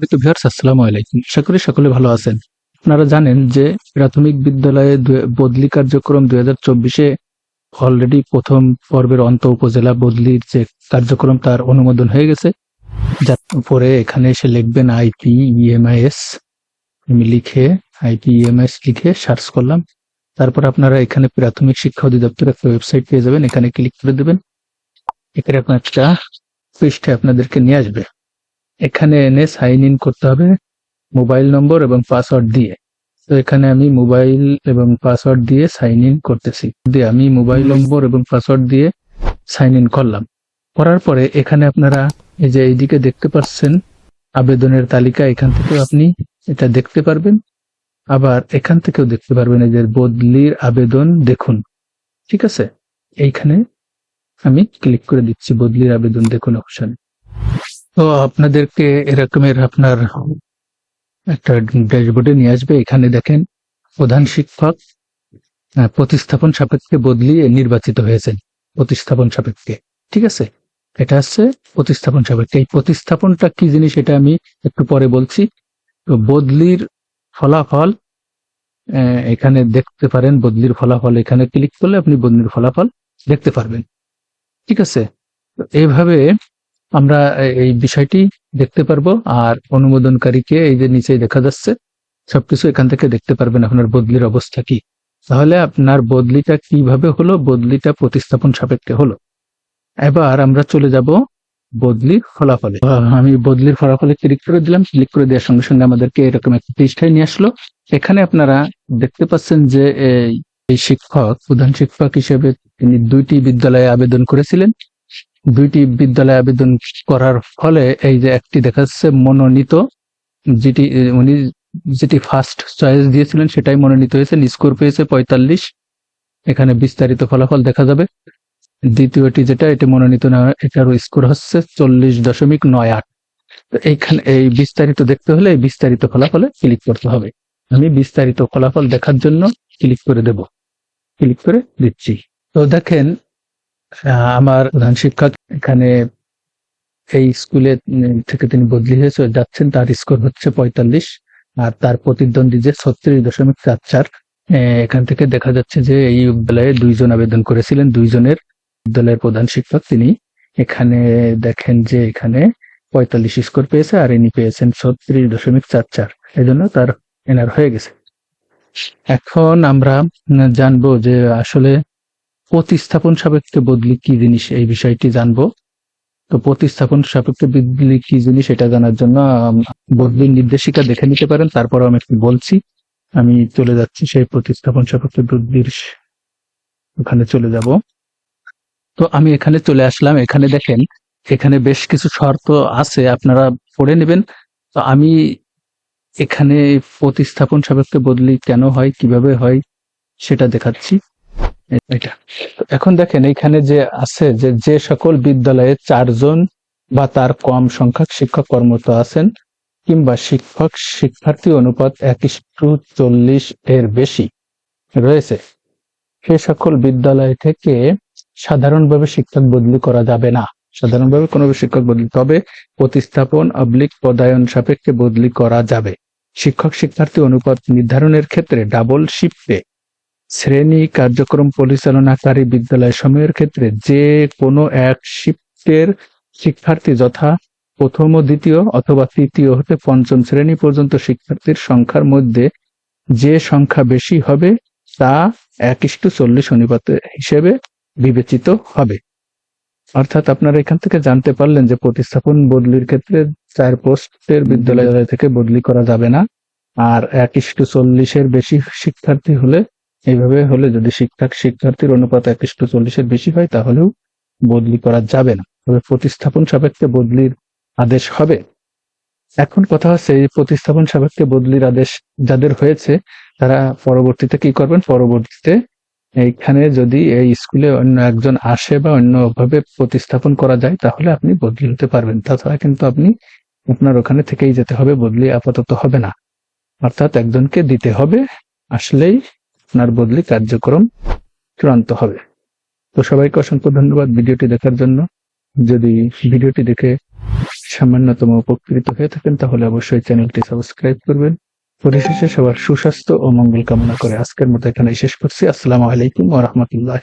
সম্মানিত ভিউয়ার্স আসসালামু আলাইকুম। আশা করি সকলে ভালো আছেন। আপনারা জানেন যে প্রাথমিক বিদ্যালয়ে বদলি কার্যক্রম দুই হাজার চব্বিশে অলরেডি প্রথম পর্বের অন্ত উপজেলা বদলির যে কার্যক্রম, তার অনুমোদন হয়ে গেছে। যার উপরে এখানে এসে লিখবেন আইপি ইএমআইএস আমি লিখে আইপি ইএমআইএস লিখে সার্চ করলাম। তারপর আপনারা এখানে প্রাথমিক শিক্ষা অধিদপ্তর একটা ওয়েবসাইট পেয়ে যাবেন। এখানে ক্লিক করে দেবেন। এখানে আপনার একটা পৃষ্ঠে আপনাদেরকে নিয়ে আসবে। এখানে এনে সাইন ইন করতে হবে মোবাইল নম্বর এবং পাসওয়ার্ড দিয়ে। তো এখানে আমি মোবাইল এবং পাসওয়ার্ড দিয়ে সাইন ইন করতেছি। দিয়ে আমি মোবাইল নম্বর এবং পাসওয়ার্ড দিয়ে সাইন ইন করলাম। করার পরে এখানে আপনারা এই যে এইদিকে দেখতে পাচ্ছেন, আবেদনের তালিকা, এখান থেকেও আপনি এটা দেখতে পারবেন। আবার এখান থেকেও দেখতে পারবেন এই যে বদলির আবেদন, দেখুন। ঠিক আছে? এইখানে আমি ক্লিক করে দিচ্ছি বদলির আবেদন, দেখুন অপশন তো আপনাদেরকে এরকমের আপনার একটা ড্যাশবোর্ডে নিয়ে আসবে। এখানে দেখেন, প্রধান শিক্ষক প্রতিস্থাপন সাপেক্ষে বদলিয়ে নির্বাচিত হয়েছেন প্রতিস্থাপন সাপেক্ষে। ঠিক আছে? এটা হচ্ছে প্রতিস্থাপন সাপেক্ষে। এই প্রতিস্থাপনটা কি জিনিস এটা আমি একটু পরে বলছি। তো বদলির ফলাফল এখানে দেখতে পারেন, বদলির ফলাফল এখানে ক্লিক করলে আপনি বদলির ফলাফল দেখতে পারবেন। ঠিক আছে? তো এইভাবে আমরা এই বিষয়টি দেখতে পারব আর অনুমোদনকারীকে এই যে নিচে দেখা যাচ্ছে, সবকিছু এখান থেকে দেখতে পারবেন আপনার বদলির অবস্থা কি। তাহলে আপনার বদলিটা কীভাবে হলো? বদলিটা প্রতিস্থাপন সাপেক্ষে হলো। এবার আমরা চলে যাব বদলির ফলাফলে। আমি বদলির ফলাফলে ক্লিক করে দিলাম ক্লিক করে দেওয়ার সঙ্গে সঙ্গে আমাদেরকে এরকম একটা পৃষ্ঠায় নিয়ে আসলো। এখানে আপনারা দেখতে পাচ্ছেন যে, এই শিক্ষক, প্রধান শিক্ষক হিসেবে তিনি দুইটি বিদ্যালয়ে আবেদন করেছিলেন। দুইটি বিদ্যালয়ে আবেদন করার ফলে এই যে একটি দেখা যাচ্ছে মনোনীত, যেটি, উনি যেটি ফার্স্ট চয়েস দিয়েছিলেন সেটাই মনোনীত হয়েছে স্কোর পেয়েছে পঁয়তাল্লিশ। এখানে বিস্তারিত ফলাফল দেখা যাবে। দ্বিতীয়টি যেটা, এটি মনোনীত না এটারও স্কোর হচ্ছে চল্লিশ দশমিক নয় আট। এইখানে এই বিস্তারিত দেখতে হলে এই বিস্তারিত ফলাফলে ক্লিক করতে হবে। আমি বিস্তারিত ফলাফল দেখার জন্য ক্লিক করে দেব। ক্লিক করে দিচ্ছি। তো দেখেন আমার প্রধান শিক্ষক এখানে এই স্কুলে থেকে তিনি বদলি হয়েছে, যাচ্ছেন, তার স্কোর হচ্ছে পঁয়তাল্লিশ, আর তার প্রতিদ্বন্দ্বী যে ছত্রিশ দশমিক চার চার এখান থেকে দেখা যাচ্ছে যে এই বিদ্যালয়ে দুইজন আবেদন করেছিলেন, দুইজনের বিদ্যালয়ের প্রধান শিক্ষক তিনি। এখানে দেখেন যে এখানে পঁয়তাল্লিশ স্কোর পেয়েছে, আর ইনি পেয়েছেন ছত্রিশ দশমিক চার চার এই জন্য তার এনার হয়ে গেছে। এখন আমরা জানব যে আসলে প্রতিস্থাপন সাপেক্ষে বদলি কি জিনিস, এই বিষয়টি জানব। তো প্রতিস্থাপন সাপেক্ষে বদলি কি জিনিস এটা জানার জন্য বদলির নির্দেশিকা দেখে নিতে পারেন তারপর আমি একটু বলছি। আমি চলে যাচ্ছি সেই প্রতিস্থাপন সাপেক্ষে বদলির ওখানে চলে যাব। তো আমি এখানে চলে আসলাম। এখানে দেখেন, এখানে বেশ কিছু শর্ত আছে, আপনারা পড়ে নেবেন। তো আমি এখানে প্রতিস্থাপন সাপেক্ষে বদলি কেন হয়, কীভাবে হয়, সেটা দেখাচ্ছি। এটা। এখন দেখেন এখানে যে আছে যে যে সকল বিদ্যালয়ে চারজন বা তার কম সংখ্যক শিক্ষক কর্মরত আছেন কিংবা শিক্ষক, শিক্ষার্থী অনুপাত এক চল্লিশ এর বেশি রয়েছে, সে সকল বিদ্যালয় থেকে সাধারণভাবে শিক্ষক বদলি করা যাবে না। সাধারণভাবে কোনো শিক্ষক বদলি, তবে প্রতিস্থাপন অবলিক পদায়ন সাপেক্ষে বদলি করা যাবে। শিক্ষক, শিক্ষার্থী অনুপাত নির্ধারণের ক্ষেত্রে ডাবল শিফটে শ্রেণি কার্যক্রম পরিচালনাকারী বিদ্যালয় সময়ের ক্ষেত্রে যে কোনো এক শিফটের শিক্ষার্থী যথা প্রথম ও দ্বিতীয় অথবা তৃতীয় হতে পঞ্চম শ্রেণি পর্যন্ত শিক্ষার্থীর সংখ্যার মধ্যে যে সংখ্যা বেশি হবে তা এক ইস্টু চল্লিশ অনুপাত হিসেবে বিবেচিত হবে। অর্থাৎ আপনারা এখান থেকে জানতে পারলেন যে প্রতিস্থাপন বদলির ক্ষেত্রে চার পোস্টের বিদ্যালয় থেকে বদলি করা যাবে না। আর এক ইস্টু চল্লিশের বেশি শিক্ষার্থী হলে এইভাবে হলে যদি শিক্ষক শিক্ষার্থীর অনুপাত এক ইস্টু চল্লিশের বেশি হয়, তাহলেও বদলি করা যাবে না। তবে প্রতিস্থাপন সাপেক্ষে বদলির আদেশ হবে। এখন কথা হচ্ছে, এই প্রতিস্থাপন সাপেক্ষে বদলির আদেশ যাদের হয়েছে, তারা পরবর্তীতে কি করবেন? পরবর্তীতে এইখানে যদি এই স্কুলে অন্য একজন আসে বা অন্যভাবে প্রতিস্থাপন করা যায়, তাহলে আপনি বদলি হতে পারবেন। তাছাড়া কিন্তু আপনি আপনার ওখানে থেকেই যেতে হবে, বদলি আপাতত হবে না। অর্থাৎ একজনকে দিতে হবে, আসলেই আপনার বদলি কার্যক্রম চূড়ান্ত হবে। তো সবাইকে অসংখ্য ধন্যবাদ ভিডিওটি দেখার জন্য। যদি ভিডিওটি দেখে সামান্যতম উপকৃত হয়ে থাকেন, তাহলে অবশ্যই চ্যানেলটি সাবস্ক্রাইব করবেন। পরিশেষে সবার সুস্বাস্থ্য ও মঙ্গল কামনা করে আজকের মতো এখানে শেষ করছি। আসসালামু আলাইকুম ও রহমতুল্লাহ